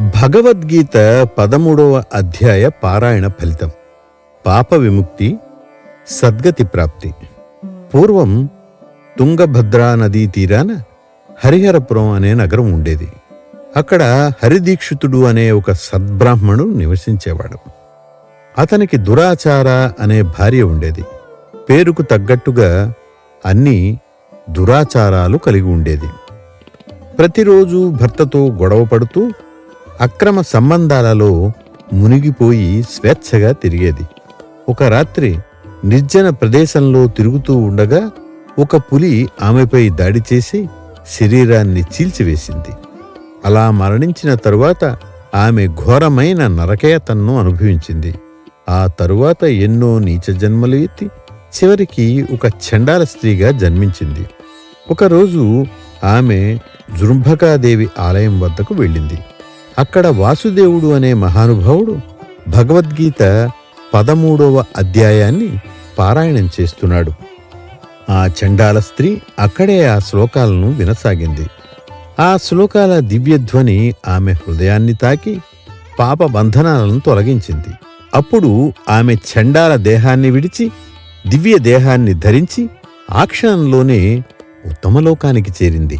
భగవద్గీత పదమూడవ అధ్యాయ పారాయణ ఫలితం. పాప విముక్తి సద్గతి ప్రాప్తి. పూర్వం తుంగభద్రా నదీ తీరాన హరిహరపురం అనే నగరం ఉండేది. అక్కడ హరిదీక్షితుడు అనే ఒక సద్బ్రాహ్మణుడు నివసించేవాడు. అతనికి దురాచార అనే భార్య ఉండేది. పేరుకు తగ్గట్టుగా అన్ని దురాచారాలు కలిగి ఉండేది. ప్రతిరోజు భర్తతో గొడవ పడుతూ అక్రమ సంబంధాలలో మునిగిపోయి స్వేచ్ఛగా తిరిగేది. ఒక రాత్రి నిర్జన ప్రదేశంలో తిరుగుతూ ఉండగా ఒక పులి ఆమెపై దాడి చేసి శరీరాన్ని చీల్చివేసింది. అలా మరణించిన తరువాత ఆమె ఘోరమైన నరకయతన్ను అనుభవించింది. ఆ తరువాత ఎన్నో నీచ జన్మలు ఎత్తి చివరికి ఒక చండాల స్త్రీగా జన్మించింది. ఒకరోజు ఆమె జృంభకాదేవి ఆలయం వద్దకు వెళ్ళింది. అక్కడ వాసుదేవుడు అనే మహానుభావుడు భగవద్గీత పదమూడవ అధ్యాయాన్ని పారాయణం చేస్తున్నాడు. ఆ చండాల స్త్రీ అక్కడే ఆ శ్లోకాలను వినసాగింది. ఆ శ్లోకాల దివ్యధ్వని ఆమె హృదయాన్ని తాకి పాప బంధనాలను తొలగించింది. అప్పుడు ఆమె చండాల దేహాన్ని విడిచి దివ్య దేహాన్ని ధరించి ఆ క్షణంలోనే ఉత్తమలోకానికి చేరింది.